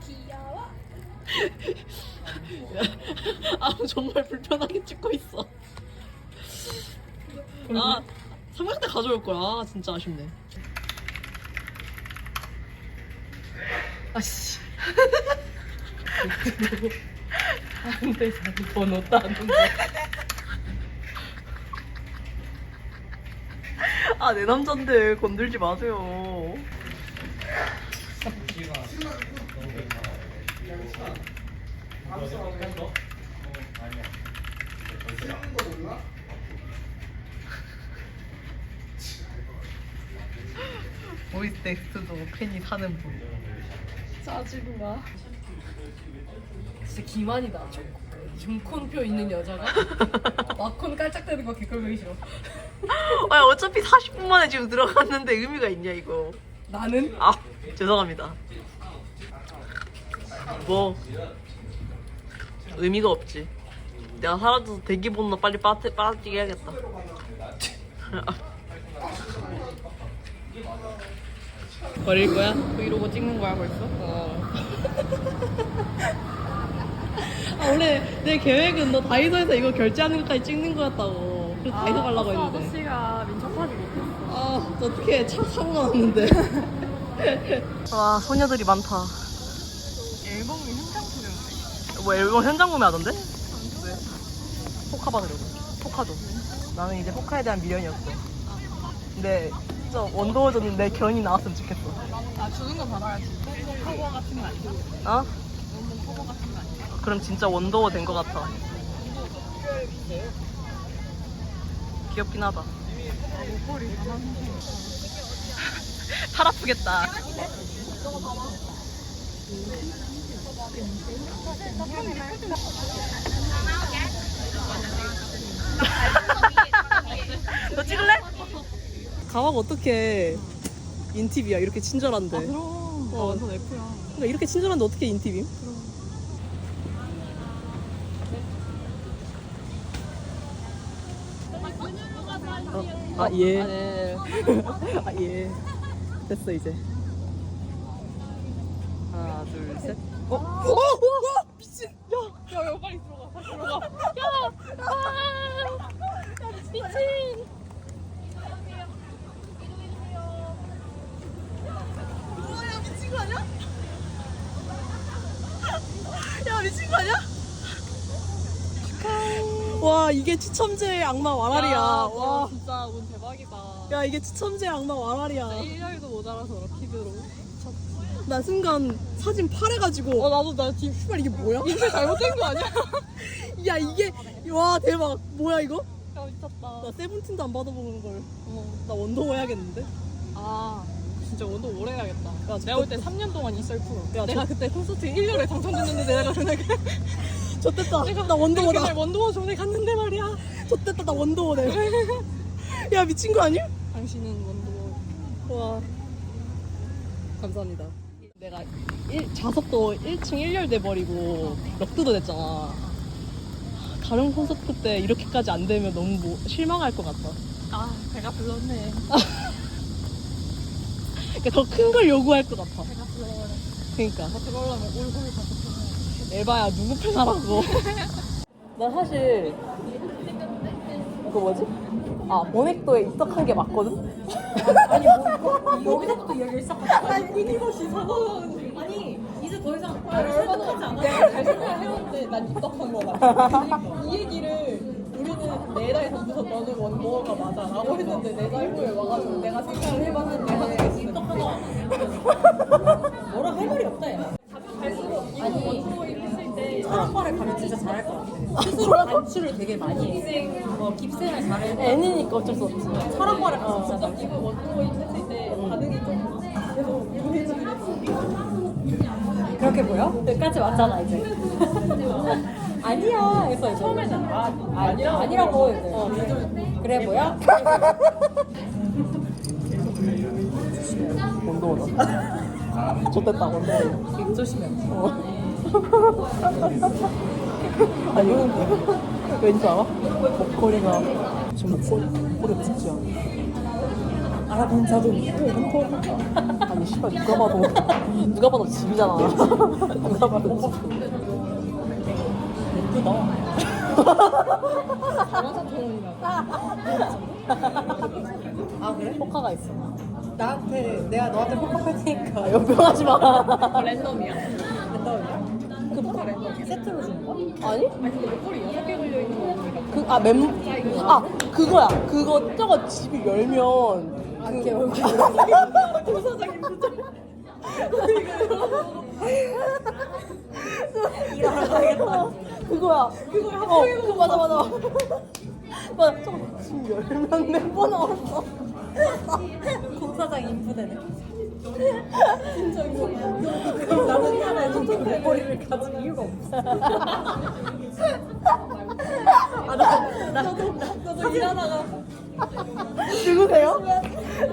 귀여워. 아 정말 불편하게 찍고 있어. 아 삼각대 가져올 거야. 아, 진짜 아쉽네. 아씨. 안돼 번호 따는데. 아내 남잔데 건들지 마세요. 텍스트도 팬이 사는 분. 짜증나. 진짜 기만이다. 중콘표 있는 여자가 마콘 깔짝대는 거 개꿀보기 싫어. 아 어차피 40분 만에 지금 들어갔는데 의미가 있냐 이거. 나는 아 죄송합니다. 뭐 의미가 없지. 내가 사라져서 대기 번호 빨리 빠뜨, 빠지게 해야겠다. 버릴 거야? 브이로그 찍는 거야 벌써? 어. 아 원래 내 계획은 너 다이소에서 이거 결제하는 것까지 찍는 거였다고. 그래서 다이소 가려고 했는데. 아저씨가 민첩하지 못했어. 아 어떻게 차 사고 나왔는데. 와 소녀들이 많다. 앨범이 현장 소리였네. 뭐 앨범 현장 구매하던데? 포카 받으려고. 포카도. 나는 이제 포카에 대한 미련이었어. 근데 진짜 원더워즈는 내 견이 나왔으면 좋겠어. 아 주는 거 받아야지. 커버 같은 거 아니야? 어? 커버 같은 거 아니야? 그럼 진짜 원더워 된 것 같아. 귀엽긴 하다. 목걸이 팔 아프겠다. 너 찍을래? 가방 어떻게 인팁이야 이렇게 친절한데. 그럼. 나 어. 완전 F야. 그러니까 이렇게 친절한데 어떻게 인팁임? 어? 아 예. 아, 네. 아 예. 됐어 이제. 하나 둘 셋. 어? 어? 어? 미친. 야. 야, 야, 빨리 들어가. 빨리 들어가. 야! 아! 미친! 뭐야 미친 거 아니야? 야 미친 거 아니야? 와 이게 추첨제의 악마 와라리야. 와. 진짜 운 대박이다. 야 이게 추첨제의 악마 와라리야. 1년도 모자라서 럭키드로. 나 순간 사진 파래가지고 어, 나도 나 지금 씨발 이게 뭐야? 인쇄 잘못된 거 아니야? 야 이게 와 대박 뭐야 이거? 야, 미쳤다. 나 세븐틴도 안 받아보는 걸. 어. 나 원더워 해야겠는데? 아, 진짜 원도 오래 해야겠다. 야, 내가 볼 때 3년 동안 있을 프로. 야, 내가 그때 콘서트 1년에 당첨됐는데 내가 그날 좋됐다. 나 원더워다. 그날 원더워 전에 갔는데 말이야. 좋됐다 나 원더워네. 야 미친 거 아니야? 당신은 원더워. 와 감사합니다. 내가 일, 좌석도 1층 1열 돼 버리고 럭드도 됐잖아. 다른 콘서트 때 이렇게까지 안 되면 너무 뭐 실망할 것 같다. 아, 배가 불렀네. 그러니까 더 큰 걸 요구할 것 같아. 배가 불러버려. 그러니까 뭐 그러려면 얼굴이 다 에바야 누구 팬하라고. 나 사실 그 뭐지? 아 모넥도에 입덕한 게 맞거든. 아니 뭐 여기서부터 이야기를 시작하자. 아니 끊임없이 사과하는. 아니 이제 더 이상 얼마나 하지 않아. 내가 잘 생각해봤는데 난 입덕한 거다. 이 얘기를 우리는 네달 전부터 너는 원모어가 맞아 라고 했는데 네달 후에 와가지고 내가 생각을 해봤는데 입덕한 거 뭐라 할 말이 없다 야. 아니 했을 때 철학과를 가면 진짜 잘할 것 같아. 반출을 되게 많이 해. 어, 깁생을 잘해. 애니니까 어쩔 수 없지. 가면 진짜 잘 이거 원모어 했을 때 반응이 좀 계속 유해지긴 했어. 그렇게 보여? 여기까지 왔잖아, 이제. 아니야. 그래서 이제. 처음에는 아, 아, 아니라, 아니라고. 이제. 어, 그래 보여? 원더워다. 좋됐다 원더워. 입 조심해. 아니 왠지 알아? 목걸이가 지금 목걸이 목걸이 진짜 알아본 자도 있고 아니 씨발 누가 봐도 누가 봐도 집이잖아. 누가 봐도 집. 아 그래? 포카가 있어. 나한테 내가 너한테 폭파할 테니까 아, 연병하지 마. 랜덤이야. 랜덤이야? 그 세트로 주는 거야? 아니? 아니 근데 목걸이 여섯 개 걸려 있는 거 보니까 그, 아, 멤, 아, 그거야. 그거, 저거 집이 열면. 아, 그. 일하러 가야겠다 그거야. 그거야. 어, 그 맞아, 맞아. 맞아, 저거 집 열면 멤버 나왔어. 공사장 인프대네 진짜 이거 목걸이를 가질 이유가 없어 아, 나, 나, 나도, 나도 일하다가 누구세요?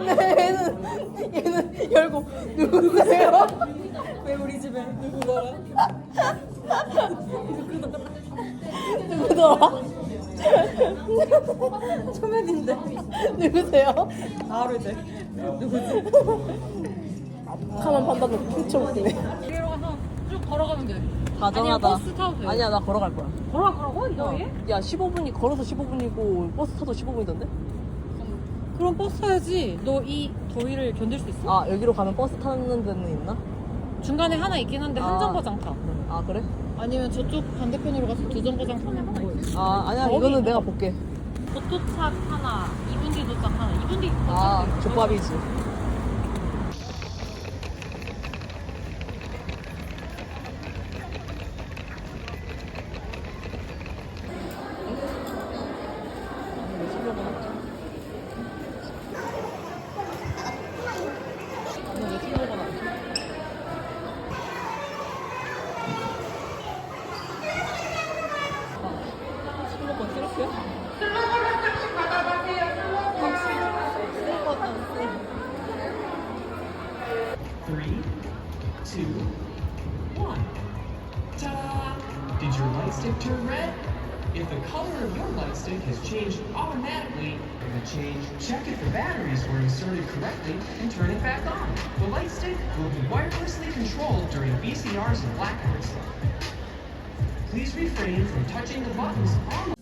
네, 얘는, 얘는 열고, 누구세요? 왜 우리 집에 누구더라? 누구더라? 초면인데 누구세요? 이제 누구지? 가만 판단도 훔쳐 웃기네. 쭉 걸어가면 돼. 다정하다. 아니야, 버스 타도 돼. 아니야, 나 걸어갈 거야. 걸어가라고? 이 나이에? 야, 15분이 걸어서 15분이고 버스 타도 15분이던데? 그럼 버스 타야지. 너 이 더위를 견딜 수 있어? 아, 여기로 가면 버스 타는 데는 있나? 중간에 하나 있긴 한데 한 아. 정거장 타. 아, 그래? 아니면 저쪽 반대편으로 가서 두 정거장 타면 한 거예요. 아, 아니야, 거기 이거는 내가 볼게. 도토착 하나, 2분 뒤 도착 하나, 2분 뒤 도착. 아, 족밥이지. Did your light stick turn red? If the color of your light stick has changed automatically, the change, check if the batteries were inserted correctly and turn it back on. The light stick will be wirelessly controlled during VCRs and blackouts. Please refrain from touching the buttons on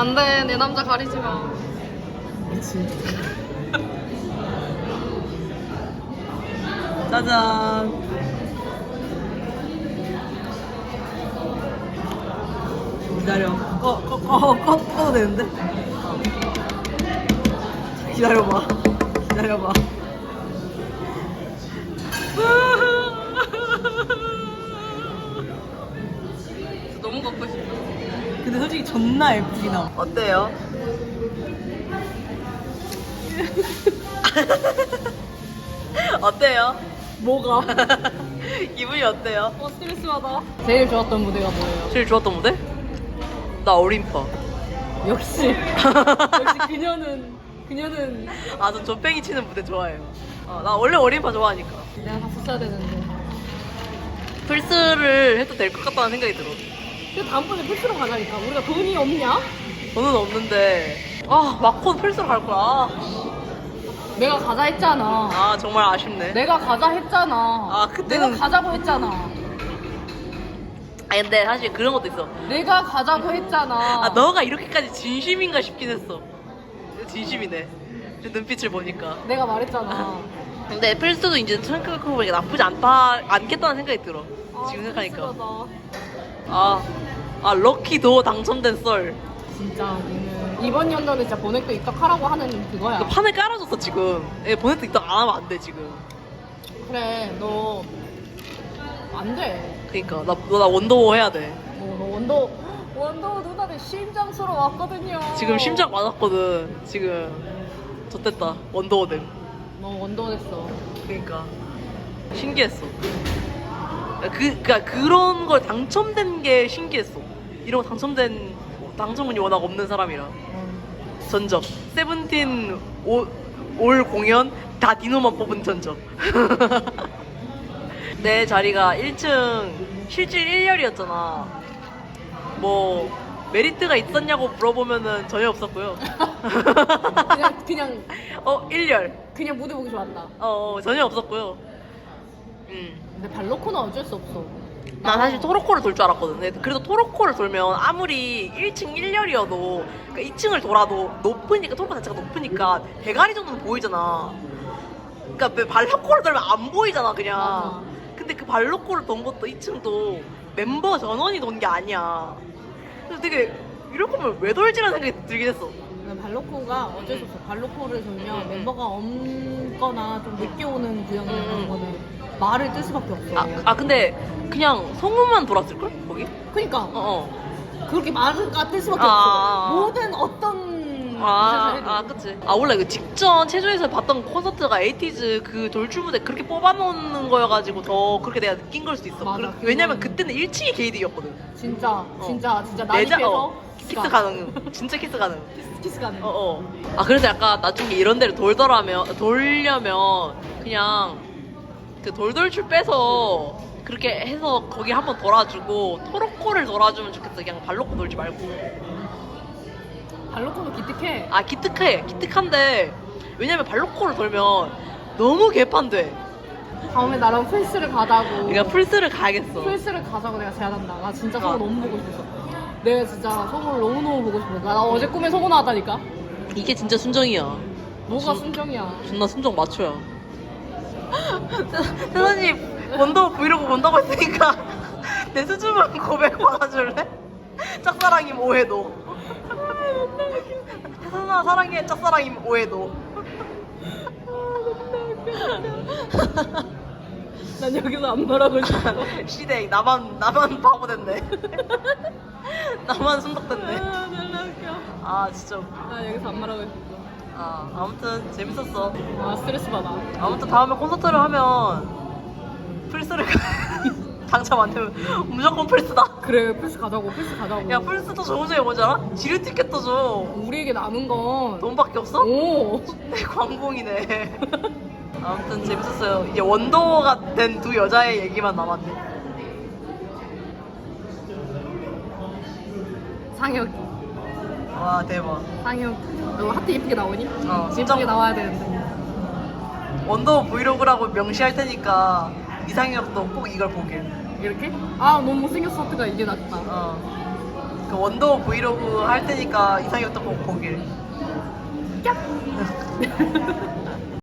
안돼 내 남자 가리지 마. 그치. 짜잔. 기다려. 꺼, 꺼, 꺼, 꺼, 꺼도 되는데? 어. 기다려봐. 기다려봐. 존나 예쁘긴 함. 어때요? 어때요? 뭐가? 기분이 어때요? 어 스트레스 받아. 제일 좋았던 무대가 뭐예요? 제일 좋았던 무대? 나 어림파. 역시 역시 그녀는 그녀는 아, 저 조팽이 치는 무대 좋아해요. 어, 나 원래 어림파 좋아하니까. 내가 써야 되는데. 플스를 해도 될 것 같다는 생각이 들어. 그 다음번에 필수로 가자니까. 우리가 돈이 없냐? 돈은 없는데. 아, 마콘 플스로 갈 거야. 아, 내가 가자 했잖아. 아, 정말 아쉽네. 내가 가자 했잖아. 아, 그때는- 내가 가자고 했잖아. 아니, 근데 사실 그런 것도 있어. 내가 가자고 했잖아. 아, 너가 이렇게까지 진심인가 싶긴 했어. 진심이네. 그 눈빛을 보니까. 내가 말했잖아. 근데 플스도 이제 생각해보니까 나쁘지 않다, 않겠다는 생각이 들어. 아, 지금 생각하니까. 스트레스받 아. 아, 아, 럭키도 당첨된 썰. 진짜 우리는 이번 연도는 진짜 보넥도 입덕하라고 하는 그거야. 그 판을 깔아줬어, 지금. 예, 보내도 있다 안 하면 안 돼, 지금. 그래, 너 안 돼. 그니까. 나, 너 나 원더워 해야 돼. 어, 너 원더 원더 누나를 심장 쓰러 왔거든요. 지금 심장 맞았거든. 지금. 좋됐다. 원더워 됨. 너 원더 됐어. 그니까. 신기했어. 그, 그니까 그런 걸 당첨된 게 신기했어. 이런 거 당첨된, 당첨운이 워낙 없는 사람이라. 전적. 세븐틴 올, 올 공연 다 디노만 뽑은 전적. 내 자리가 1층 실질 1열이었잖아. 뭐, 메리트가 있었냐고 물어보면은 전혀 없었고요. 그냥 그냥 어, 1열. 그냥 무대 보기 좋았다. 어, 어, 전혀 없었고요. 음. 근데 발로코는 어쩔 수 없어. 난 사실 토로코를 돌 줄 알았거든. 근데 그래도 토로코를 돌면 아무리 1층 1열이어도 그러니까 2층을 돌아도 높으니까 토로코 자체가 높으니까 대가리 정도는 보이잖아. 그러니까 왜 발로코를 돌면 안 보이잖아 그냥. 맞아. 근데 그 발로코를 돈 것도 2층도 멤버 전원이 돈 게 아니야. 그래서 되게 이럴 거면 왜 돌지라는 생각이 들긴 했어. 발로코가 어쩔 수 없어. 발로코를 돌면 음. 멤버가 없거나 좀 늦게 오는 구역이나 음. 그런 거는 말을 뜰 수밖에 없어. 아, 아 근데 그냥 소문만 돌았을걸? 거기? 그러니까 어, 어. 그렇게 말을 뜰 수밖에 아, 없어. 아, 아. 모든 어떤 아, 해도. 아, 그치. 아, 원래 그 직전 체조에서 봤던 콘서트가 에이티즈 그 돌출 무대 그렇게 뽑아놓는 거여가지고 더 그렇게 내가 느낀 걸 수도 있어. 맞아, 그- 그건- 왜냐면 그때는 1층이 게이드였거든. 진짜 진짜 진짜 내자, 난입해서 어, 키스 가능. 진짜 키스 가능. 키스, 키스 가능. 어, 어. 아, 그래서 약간 나중에 이런 데를 돌더라면, 돌려면 그냥 그 돌돌출 빼서 그렇게 해서 거기 한번 돌아주고 토로코를 돌아주면 좋겠어. 그냥 발로코 돌지 말고. 발로코도 기특해. 아 기특해 기특한데 왜냐면 발로코를 돌면 너무 개판돼 다음에 나랑 플스를 가자고. 그러니까 플스를 가야겠어 플스를 가자고 내가 제안한다. 나 진짜 어. 성우 너무 보고 싶었어. 내가 진짜 성우를 너무너무 보고 싶어. 나 어제 꿈에 성우 나왔다니까? 이게 진짜 순정이야 뭐가 진- 순정이야. 존나 순정 마초야 세사님 원더 브이로그 본다고 했으니까 내 수줍은 고백 받아줄래? 짝사랑임 오해도 세선아 사랑해 짝사랑임 오해도 난 여기서 안 말하고 싶어. 시댁 나만 나만 바보 됐네 나만 순덕됐네 아, 졸라 웃겨. 아 진짜 웃겨. 난 여기서 안 말하고 싶어. 아 아무튼 재밌었어 아, 스트레스 받아. 아무튼 다음에 콘서트를 하면 플스를 가- 당첨 안 되면 무조건 플스다 그래, 플스 가자고, 플스 가자고. 야 플스도 좋은 점이 뭐지 알아? 지류 티켓도 줘 우리에게 남은 건. 돈밖에 없어? 오! 내 광공이네 아무튼 재밌었어요 이제 원더가 된 두 여자의 얘기만 남았네 상혁이. 와 대박 상혁. 너 하트 예쁘게 나오니? 어, 진짜. 예쁘게 나와야 되는데. 원더 브이로그라고 명시할 테니까 이상혁도 꼭 이걸 보길 이렇게? 아, 너무 못생겼어, 하트가 이게 낫다. 어. 그 원더 브이로그 할 테니까 이상형 떡볶이 보길. 얍.